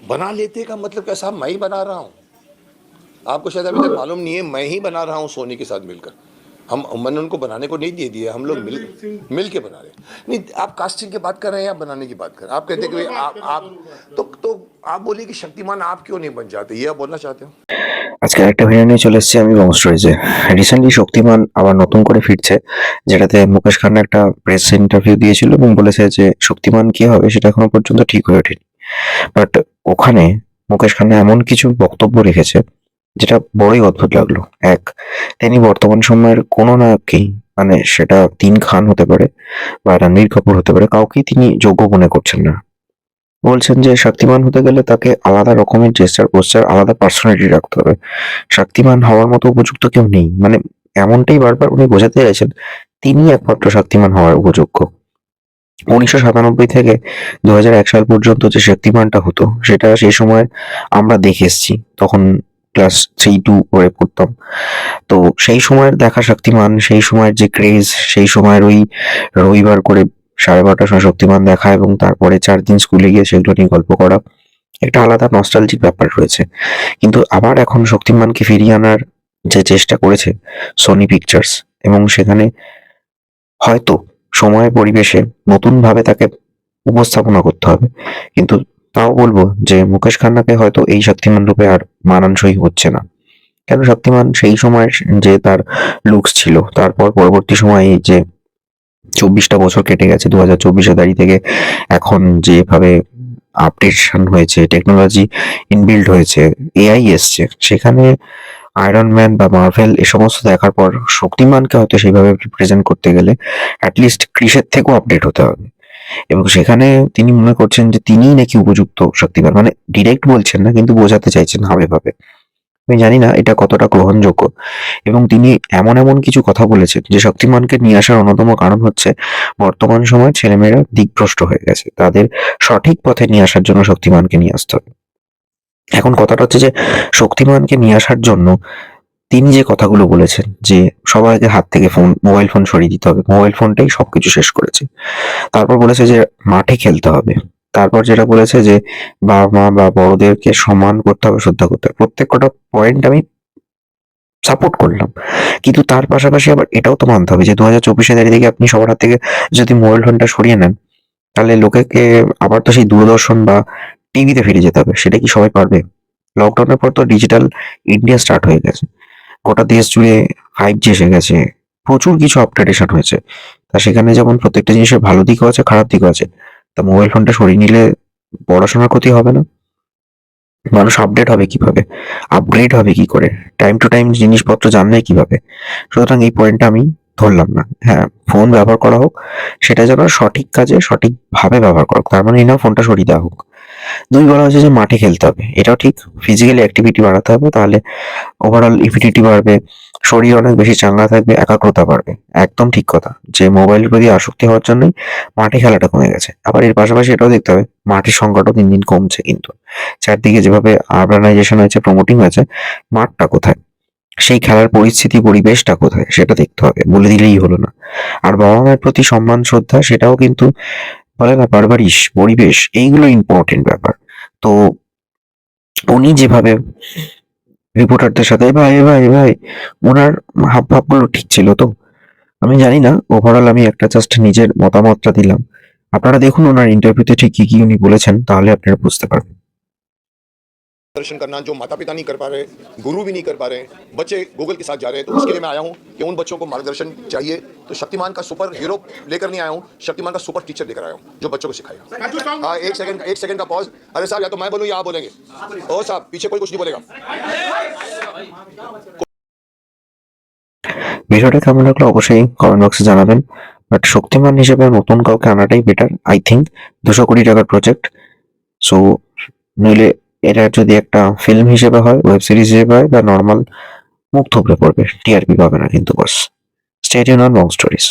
बना लेते का मतलब क्या साहब मैं ही बना रहा हूँ आपको शायद अभी तक मालूम नहीं है मैं ही बना रहा हूँ सोनी के साथ मिलकर हम मैंने उनको बनाने को नहीं दे दिया हम लोग मिल मिल के बना रहे हैं नहीं आप कास्टिंग की बात कर रहे हैं या बनाने की बात कर रहे हैं आप कहते हैं कि भाई आप आप तो तो आप बोलिए कि शक्तिमान आप क्यों नहीं बन जाते ये आप बोलना चाहते हो আজকে একটা ভিডিও নিয়ে চলে এসেছি আমি বং স্টোরিজে রিসেন্টলি শক্তিমান আবার নতুন করে ফিরছে যেটাতে মুকেশ খান্না একটা প্রেস ইন্টারভিউ দিয়েছিল এবং বলেছে যে শক্তিমান কি হবে সেটা এখনো পর্যন্ত ঠিক হয়ে ওঠেনি বাট ওখানে মুকেশ খান্না এমন কিছু বক্তব্য রেখেছে, যেটা বড়ই অদ্ভুত লাগল। এক, তিনি বর্তমান সময়ের কোনো নায়ককেই মানে সেটা তিন খান হতে পারে বা রণবীর কাপুর হতে পারে, কাউকেই তিনি যোগ্য মনে করছেন না। বলছেন যে শক্তিমান হতে গেলে তাকে আলাদা রকমের জেস্টার পোস্টার আলাদা পার্সোনালিটি রাখতে হবে। শক্তিমান হওয়ার মতো উপযুক্ত কেউ নেই। মানে এমনটাই বারবার উনি বোঝাতে চাইছেন তিনি একমাত্র শক্তিমান হওয়ার উপযোগ্য উনিশশো সাতানব্বই থেকে দু সাল পর্যন্ত যে শক্তিমানটা হতো, সেটা সেই সময় আমরা দেখে এসেছি। তখন ক্লাস থ্রি টু পরে পড়তাম। তো সেই সময়ের দেখা শক্তিমান, সেই সময়ের যে ক্রেজ, সেই সময়ের ওই রবিবার করে সাড়ে বারোটার সময় শক্তিমান দেখা এবং তারপরে চার দিন স্কুলে গিয়ে সেগুলো নিয়ে গল্প করা, একটা আলাদা নস্টালজিক ব্যাপার রয়েছে। কিন্তু আবার এখন শক্তিমানকে ফিরিয়ে আনার যে চেষ্টা করেছে সোনি পিকচার্স এবং সেখানে হয়তো সময় পরিবেশে নতুনভাবে তাকে উপস্থাপনা করতে হবে। কিন্তু তাও বলব যে মুকেশ খান্নাকে হয়তো এই শক্তিমান রূপে আর মানানসই হচ্ছে না। কেন শক্তিমান? সেই সময়ের যে তার লুকস ছিল, তারপর পরবর্তী সময়ে যে চব্বিশটা বছর কেটে গেছে দু হাজার চব্বিশে দাঁড়িয়ে থেকে এখন যেভাবে আপডেশন হয়েছে টেকনোলজি ইনবিল্ড হয়েছে এআই এসছে, সেখানে আয়রন ম্যান বা মার্ভেল এ সমস্ত দেখার পর শক্তিমানকে হয়তো সেইভাবে রিপ্রেজেন্ট করতে গেলে অ্যাটলিস্ট ক্রিসের থেকেও আপডেট হতে হবে। এবং সেখানে তিনি মনে করছেন যে তিনিই নাকি উপযুক্ত শক্তিমান। মানে ডিরেক্ট বলছেন না, কিন্তু বোঝাতে চাইছেন হবে ভাবে আমি জানি না এটা কতটা গ্রহণযোগ্য। এবং তিনি এমন এমন কিছু কথা বলেছেন যে শক্তিমানকে নিয়ে আসার অন্যতম কারণ হচ্ছে বর্তমান সময় ছেলেমেয়েরা দিকভ্রষ্ট হয়ে গেছে। তাদের সঠিক পথে নিয়ে আসার জন্য শক্তিমানকে নিয়ে আসতে হবে। এখন কথাটা হচ্ছে যে শক্তিমানকে নিয়ে আসার জন্য তিনি যে কথাগুলো বলেছেন যে সবাইকে হাত থেকে ফোন মোবাইল ফোন সরিয়ে দিতে হবে মোবাইল ফোনটাই সবকিছু শেষ করেছে। তারপর বলেছে যে মাঠে খেলতে হবে। তারপর যেটা বলেছে যে বাবা মা বা বড়দেরকে সম্মান করতে হবে, শ্রদ্ধা করতে হবে। প্রত্যেক কটা পয়েন্ট আমি সাপোর্ট করলাম। কিন্তু তার পাশাপাশি আবার এটাও তো মানতে হবে যে দু হাজার চব্বিশে দাঁড়িয়ে থেকে আপনি সবার হাত থেকে যদি মোবাইল ফোনটা সরিয়ে নেন, তাহলে লোকে আবার তো সেই দূরদর্শন বা টিভিতে ফিরে যেতে হবে, সেটা কি সবাই পারবে? লকডাউনের পর তো ডিজিটাল ইন্ডিয়া স্টার্ট হয়ে গেছে। গোটা দেশ জুড়ে ফাইভ জি এসে গেছে, প্রচুর কিছু আপডেটেশন হয়েছে। তা সেখানে যেমন প্রত্যেকটা জিনিসের ভালো দিকও আছে, খারাপ দিকও আছে, তা মোবাইল ফোনটা সরিয়ে নিলে পড়াশোনার ক্ষতি হবে না? মানুষ আপডেট হবে কীভাবে? আপগ্রেড হবে কি করে? টাইম টু টাইম জিনিসপত্র জানবে কীভাবে? সুতরাং এই পয়েন্টটা আমি ধরলাম না। হ্যাঁ ফোন ব্যবহার করা হোক, সেটা যেন সঠিক কাজে সঠিকভাবে ব্যবহার করা হোক, তার মানে এই না ফোনটা সরিয়ে দেওয়া হোক। দুই বলা হয়েছে যে মাঠে খেলতে হবে। এটাও ঠিক। ফিজিক্যালি অ্যাক্টিভিটি বাড়াতে হবে, তাহলে ওভারঅল ইমিউনিটি বাড়বে, শরীর অনেক বেশি চাঙ্গা থাকবে, একাগ্রতা বাড়বে। একদম ঠিক কথা। যে মোবাইলের প্রতি আসক্তি হওয়ার জন্যই মাঠে খেলাটা কমে গেছে। আবার এর পাশাপাশি এটাও দেখতে হবে, মাঠের সংখ্যাটাও দিন দিন কমছে কিন্তু। চারদিকে যেভাবে আরবানাইজেশন হয়েছে প্রমোটিং হয়েছে, মাঠটা কোথায়? সেই খেলার পরিস্থিতি, পরিবেশটা কোথায়? সেটা দেখতে হবে। বলে দিলেই হলো না। আর বাবা মায়ের প্রতি সম্মান, শ্রদ্ধা, সেটাও কিন্তু বলে বা পারবারিশ পরিবেশ এইগুলো ইম্পর্টেন্ট ব্যাপার। তো উনি যেভাবে রিপোর্টারদের সাথে ভাই ভাই ভাই, ওনার হাব ভাবগুলো ঠিক ছিল তো? আমি জানি না ওভারঅল আমি একটা জাস্ট নিজের মতামতটা দিলাম। আপনারা দেখুন ওনার ইন্টারভিউতে ঠিক কি কি উনি বলেছেন, তাহলে আপনারা বুঝতে পারবেন। दर्शन करना जो माता पिता नहीं कर पा रहे गुरु भी नहीं कर पा रहे बच्चे गूगल के साथ जा रहे हैं तो उसके लिए मैं आया हूँ कि उन बच्चों को मार्गदर्शन चाहिए तो शक्तिमान का सुपर हीरो लेकर नहीं आया हूँ शक्तिमान का सुपर टीचर लेकर आया हूँ जो बच्चों को सिखाएगा हाँ एक सेकंड एक सेकंड का पॉज अरे साहब या तो मैं बोलूँ या आप बोलेंगे ओ साहब पीछे कोई कुछ नहीं बोलेगा ভিডিওটা কেমন লাগলো অবশ্যই কমেন্ট বক্সে জানাবেন বাট শক্তিমান হিসেবে নতুন কাউকে আনাটাই বেটার আই থিঙ্ক দুশো কোটি টাকার প্রজেক্ট সো নইলে এটা যদি একটা ফিল্ম হিসেবে হয় ওয়েব সিরিজ হিসেবে হয়, বা নর্মাল মুখ থুবড়ে পড়বে টিআরপি পাবে না কিন্তু বস স্টেডিয়াম অন মং স্টোরিজ